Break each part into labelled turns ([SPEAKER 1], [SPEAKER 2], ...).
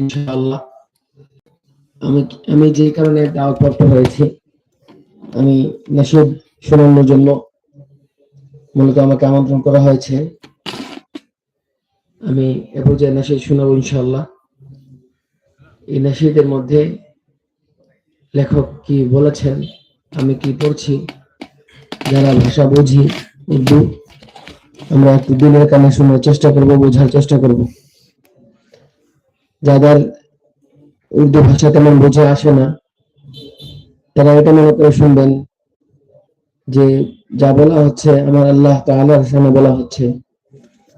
[SPEAKER 1] ইনশাআল্লাহ। আমি আমি যে কারণে দাওয়াতপ্রাপ্ত হয়েছি, আমি নাসিব শোনানোর জন্য মূলত আমাকে আমন্ত্রণ করা হয়েছে। আমি এ পর্যায়ে নাসিদ শোনাবো ইনশাআল্লাহ। এই নাসিদের মধ্যে লেখক কি বলেছেন, আমি কি পড়ছি, যারা ভাষা বুঝি, উর্দু, আমরা একটু দিনের কানে শোনার চেষ্টা করব, বোঝার চেষ্টা করব। উর্দু ভাষা তেমন বুঝে আসে না, তারা এটা মনে করে শুনবেন যে যা বলা হচ্ছে আমার আল্লাহ সামনে বলা হচ্ছে,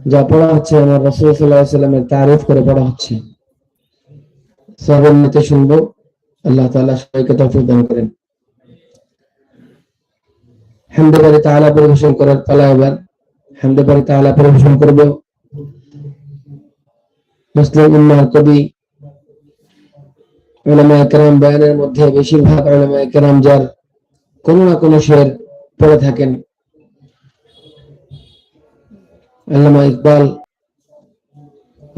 [SPEAKER 1] যা পড়া হচ্ছে আমার রসুল সাল্লামের তারিফ করে পড়া হচ্ছে। সবের শুনব, আল্লাহ তাআলা সবাইকে তৌফিক দান করেন। হামদে বাড়ি পরিবেশন করার পালা এবার, হামদে বাড়ি পরিবেশন করব। মুসলিম উম্মার কবি উলামা একরাম বয়ানের মধ্যে বেশিরভাগ উলামা একরাম যার কোনো না কোনো শের পড়ে থাকেন। আল্লামা ইকবাল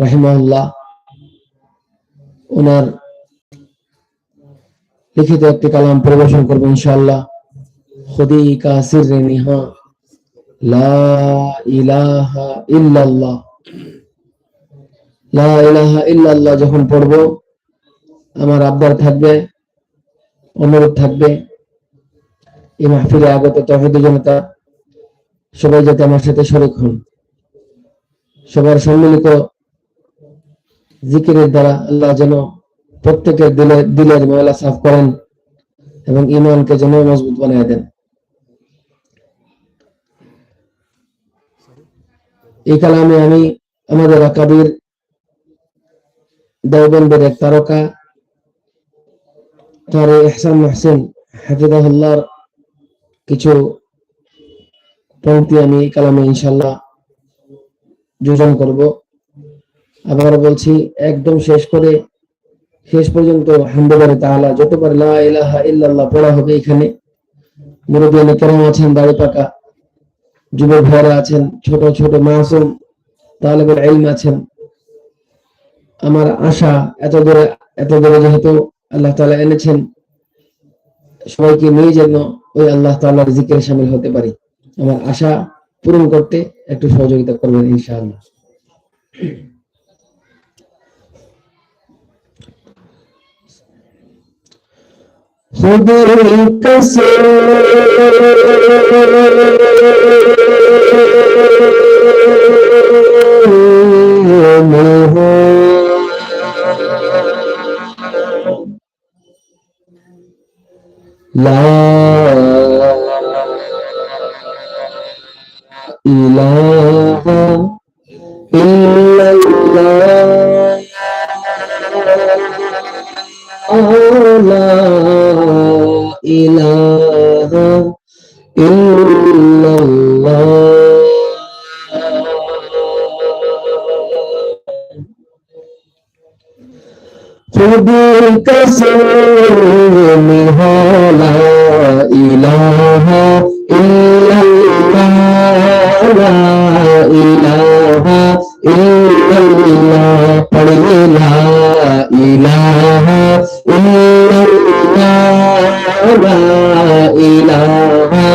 [SPEAKER 1] রাহিমাহুল্লাহ, ওনার লিখিত একটি কালাম পরিবেশন করব ইনশাআল্লাহ। খুদি কা সির নিহা লা ইলাহা ইল্লাল্লাহ। ইল্লাল্লাহ যখন পড়ব, আমার আবদার থাকবে অনুরোধ থাকবে, এই মাহফিলে আগত তহিদ জনতা সবাই যাতে আমার সাথে শরিক হন। সবার সম্মিলিত জিকিরের দ্বারা আল্লাহ যেন প্রত্যেকের দিলে দিলের ময়লা সাফ করেন এবং ইমানকে যেন মজবুত বানিয়ে দেন। এই কালামে আমি আমাদের আকাবির দেওবন্দের এক তারকা, তার ইহসান মাহসিন হাফিজাহুল্লাহর কিছু পংক্তি আমি কালামে ইনশাল্লাহ যোজন করব। আবার বলছি, একদম শেষ করে, শেষ পর্যন্ত হামদুলিল্লাহ তাআলা যতবার লা ইলাহা ইল্লাল্লাহ পড়া হবে এখানে মুরব্বিয়ানে কেরাম আছেন দাড়ি পাকা যুবক ভাইরা আছেন, ছোট ছোট মাসুম, তালেবুল ইলম আছেন আমার আশা এত দূরে এত দূরে যেহেতু আল্লাহ তাআলা এনেছেন সবাইকে নিয়ে যেন ওই আল্লাহ তাআলার জিকিরে শামিল হতে পারি আমার আশা পূরণ করতে একটু সহযোগিতা করবেন ইনশাআল্লাহ خذ الكسر لا খুদির কাছে হলা ইলাহ ইল্লাল্লাহ ইলাহা ইল্লাল্লাহ পড়বে লা ইলাহা ইল্লাল্লাহ লা ইলাহা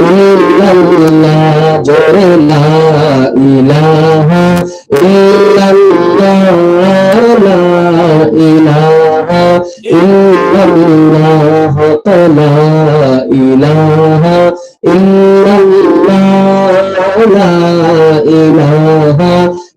[SPEAKER 1] ইল্লাল্লাহ জোরে লা ইলাহা, ইল্লাল্লাহ লা ইলাহা ইল্লাল্লাহ লা ইলাহা, ইল্লাল্লাহ, লা ইলাহা।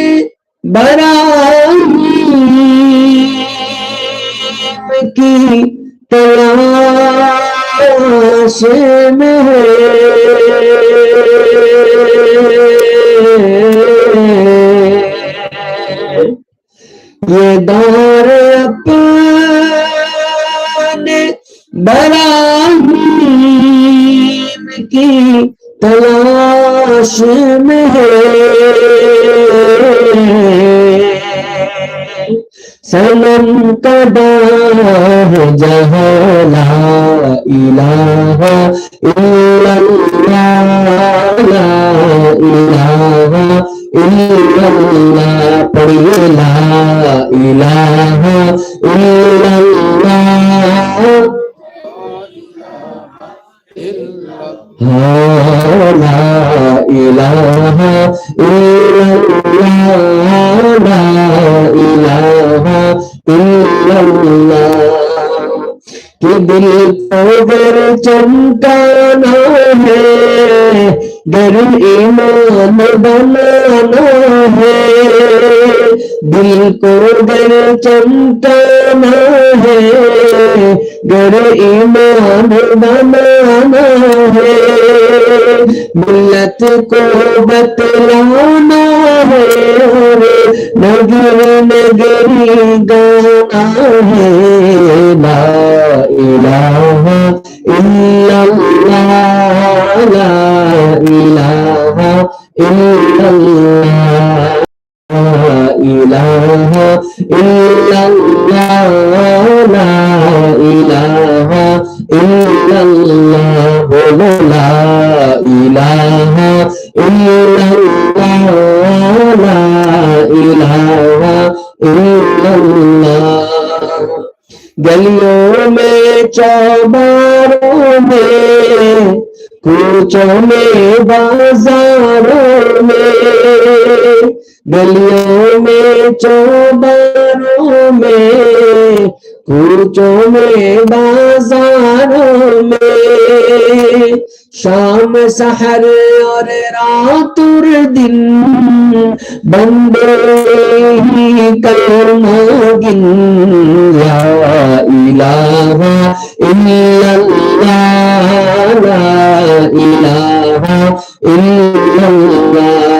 [SPEAKER 1] الله لا إله إلا الله لا إله إلا الله لا आशिम है सनम कदा जहला इलाहा इल्लल्लाह ला الہ इल्लल्लाह لا إله إلا الله لا إله إلا الله কি দিল তোদের চিন্তা না হে در ایمان بنانا ہے دل کو گر چمٹانا ہے گر ایمان بنانا ہے ملت کو بتلانا ہے نگر نگری گانا ہے لا الہ الا اللہ لا الہ इलाहा इल्लल्लाह ला इलाहा इल्लल्लाह बोलो ला इलाहा इल्लल्लाह ला इलाहा इल्लल्लाह गलियों में चौबारों में कूचों में बाजारों में गलियों में चौबारों में कूचों में बाजारों में शाम सहर और रात और दिन बंदे ही कलमा गिन ला इलाहा इल्लल्लाह ला इलाहा इल्लल्लाह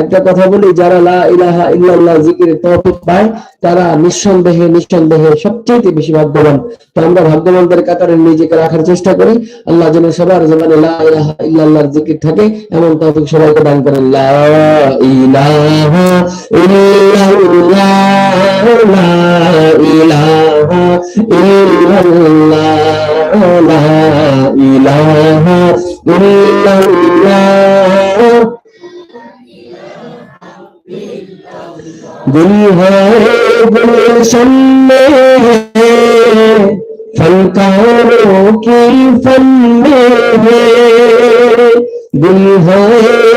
[SPEAKER 1] একটা কথা বলি, যারা লা ইলাহা ইল্লাল্লাহ জিকিরের তৌফিক পায়, তারা নিঃসন্দেহে নিঃসন্দেহে সবচেয়ে বেশি ভাগ্যবান। তো আমরা ভাগ্যবানদের কাতারে নিজেকে রাখার চেষ্টা করি। আল্লাহ যেন সবার জবানে লা ইলাহা জিকির থাকে, এমন তৌফিক সবাইকে দান করেন। লা ইলাহা ইল্লাল্লাহ, লা ইলাহা ইল্লাল্লাহ, লা ইলাহা ইল্লাল্লাহ दिल गुलशन में फनकारों की फन में है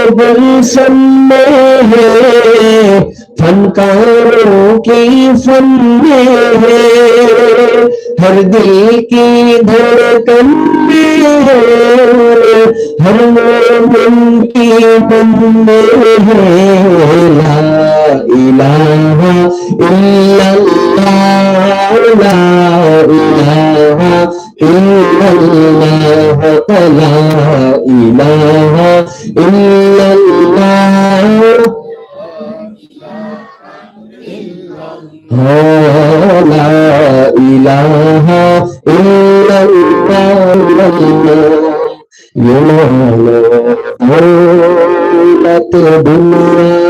[SPEAKER 1] गुलशन में फनकारों की फन में हर दिल की धड़कन में है, हर मोमिन की में है। إله إلا الله لا إله إلا الله لا إله إلا الله لا إله إلا الله يا مولانا دنيا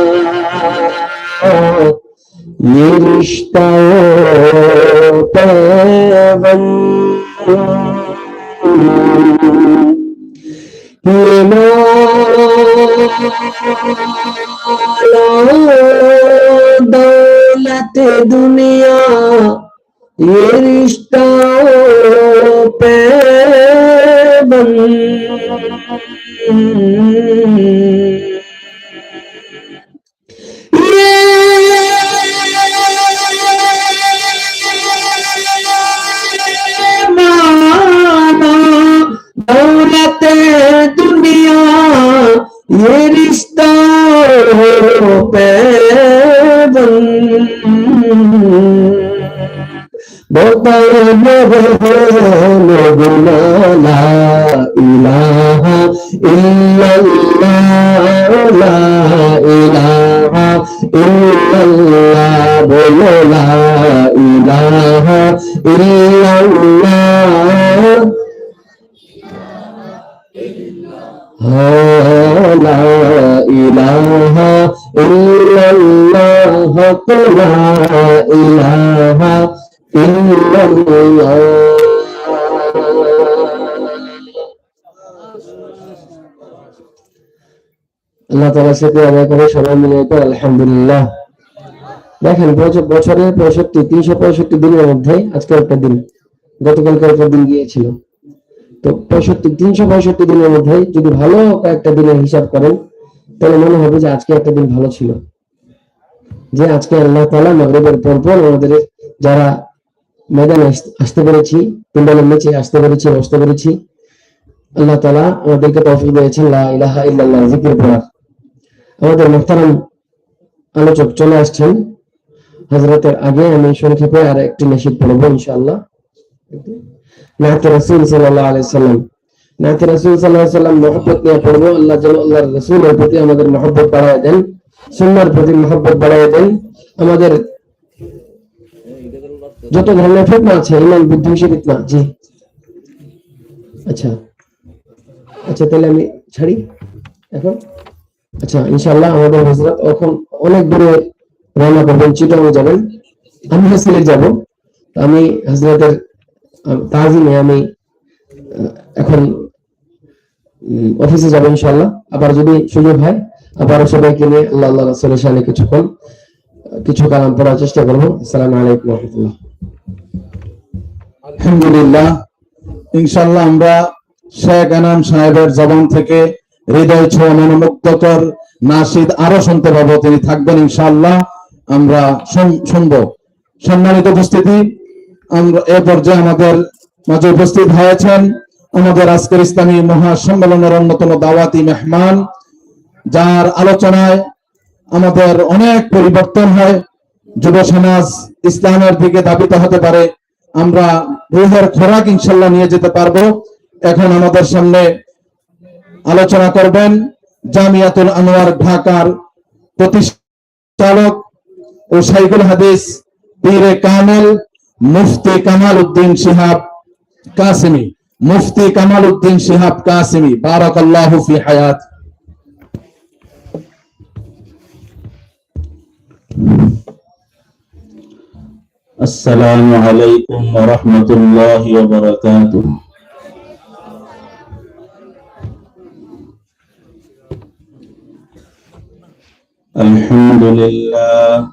[SPEAKER 1] ये रिश्ता पैबन ये माला दौलत दुनिया ये रिश्ता पैबन दौलत दुनिया ये रिश्ता पैबन বতায় নবে নগুনা লা ইলাহা ইল্লাল্লাহ লা ইলাহা ইল্লাল্লাহ বলো لا إله إلا الله لا إله إلا الله আল্লাহ তালা সাথে আদায় করে সবাই মিলে পর আলহামদুলিল্লাহ দেখেন বছর- বছরের পঁয়ষট্টি তিনশো পঁয়ষট্টি দিনের মধ্যে আজকে একটা দিন গতকালকে একটা দিন গিয়েছিল তো পঁয়ষট্টি, তিনশো পঁয়ষট্টি দিনের মধ্যে যদি ভালো কয়েকটা দিনের হিসাব করেন, তাহলে মনে হবে যে আজকে একটা দিন ভালো ছিল। যে আজকে আল্লাহ তালা মাগরিবের পর পর আমাদের যারা ময়দানে আসতে পেরেছি পিন্ডালের নিচে আসতে পেরেছি, বসতে পেরেছি, আল্লাহ তালা আমাদেরকে তৌফিক দিয়েছেন ইলাহা ইল্লাল্লাহ, জিকির পড়ার আমাদের মোহতারাম আলোচক চলে আসছেন। হজরতের আগে আমি সংক্ষেপে আর একটি মেসিদ পড়ব ইনশাআল্লাহ। নাতে রাসূল সাল্লাল্লাহু আলাইহি সাল্লাম নাতে রাসূল আলাইহি সাল্লাম মহব্বত নিয়ে পড়ব, আল্লাহ যেন আল্লাহর রাসূলের প্রতি আমাদের মহব্বত বাড়ায় দেন, সুন্নাহর প্রতি মহব্বত বাড়ায় দেন, আমাদের যত ধরনের ফিতনা আছে ইমান বিদ্বেষী ফিতনা, জি। আচ্ছা আচ্ছা তাহলে আমি ছাড়ি এখন? আচ্ছা ইনশাআল্লাহ আমাদের হজরত এখন অনেক দূরে রওনা করবেন চিটং যাবেন। আমি সিলেট যাব, আমি হজরতের তাজিমে আমি এখন অফিসে যাব ইনশাআল্লাহ। আবার যদি সুযোগ হয় আবার সবাইকে নিয়ে আল্লাহ আল্লাহ রাসূলের কিছুক্ষণ কিছু কালাম পড়ার চেষ্টা করব। আলাইকুম রহমতুল্লাহ।
[SPEAKER 2] আলহামদুলিল্লাহ ইনশাল্লাহ আমরা শেখ এনাম সাহেবের জবান থেকে হৃদয় ছোঁয়া মনোমুগ্ধকর নাসিদ আরও শুনতে পাবো। তিনি থাকবেন ইনশাল্লাহ আমরা শুন- শুনব। সম্মানিত উপস্থিতি এ পর্যায়ে আমাদের মাঝে উপস্থিত হয়েছেন আমাদের আজকের ইসলামী মহাসম্মেলনের অন্যতম দাওয়াতি মেহমান, যার আলোচনায় আমাদের অনেক পরিবর্তন হয়। যুব সমাজ ইসলামের দিকে ধাবিত হতে পারে। আমরা রুহের খোরাক ইনশাল্লাহ নিয়ে যেতে পারব। এখন আমাদের সামনে আলোচনা করবেন জামিয়াতুল আনোয়ার ঢাকার প্রতিষ্ঠালক ও সাইকুল হাদিস পীরে কামেল মুফতি কামাল উদ্দিন শিহাব কাসিমি মুফতি কামাল উদ্দিন শিহাব কাসিমি বারাকাল্লাহু ফি হায়াত
[SPEAKER 3] السلام عليكم ورحمة الله وبركاته الحمد لله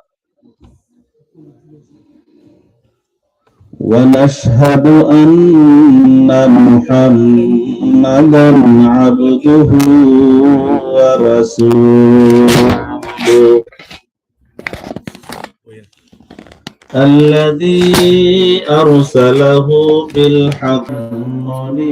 [SPEAKER 3] ونشهد أن محمدا عبده ورسوله. الذي أرسله بالحق منيرا.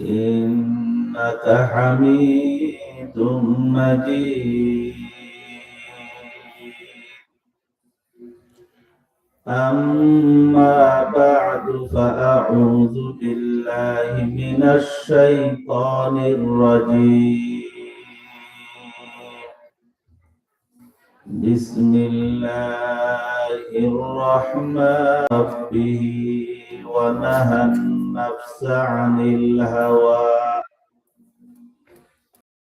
[SPEAKER 3] إنك حميد مجيد. أما بعد فأعوذ بالله من الشيطان الرجيم. بسم الله الرحمن به ونهى النفس عن الهوى.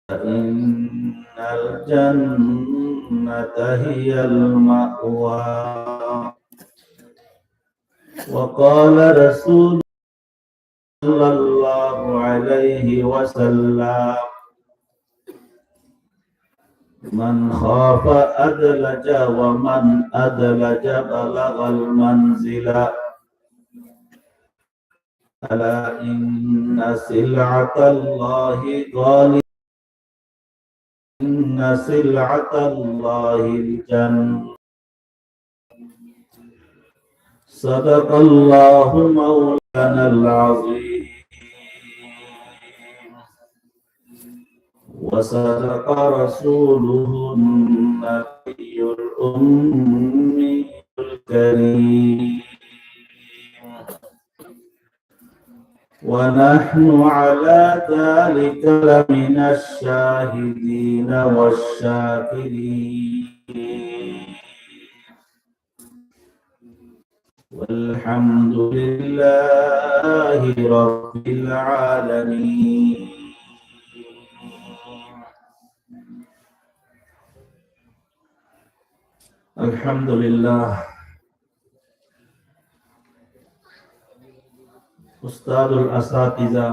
[SPEAKER 3] فإن الجنة هي المأوى. وقال رسول صلى الله عليه وسلم من خاف أدلج ومن أدلج بلغ المنزل. ألا إن سلعة الله غالية. إن سلعة الله الجنة. صدق الله مولانا العظيم. وصدق رسوله النبي الأمي الكريم. ونحن على ذلك لمن الشاهدين والشاكرين. والحمد لله رب العالمين. الحمد لله. উস্তাদুল আসাতিজা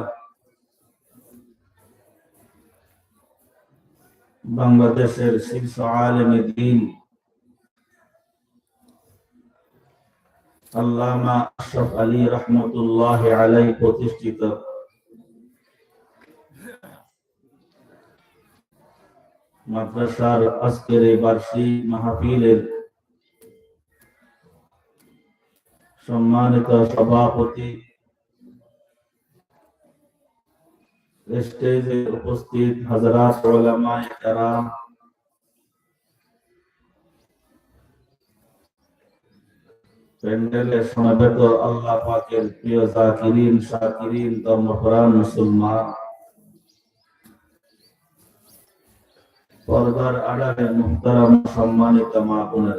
[SPEAKER 3] বাংলাদেশের শীর্ষ আলেমে দিন। আল্লামা আশরাফ আলী রহমতুল্লাহ আলাই প্রতিষ্ঠিত। মাদ্রাসার আজকের এই বার্ষিক মাহফিলের সম্মানিত সভাপতি স্টেজে উপস্থিত হাজরাত ওলামায়ে কেরাম প্যান্ডেলে সমবেত আল্লাহ পাকের প্রিয় জাকিরিন শাকিরিন ধর্মপ্রাণ মুসলমান পর্দার আড়ালে মুহতারাম সম্মানিত মা বোনেরা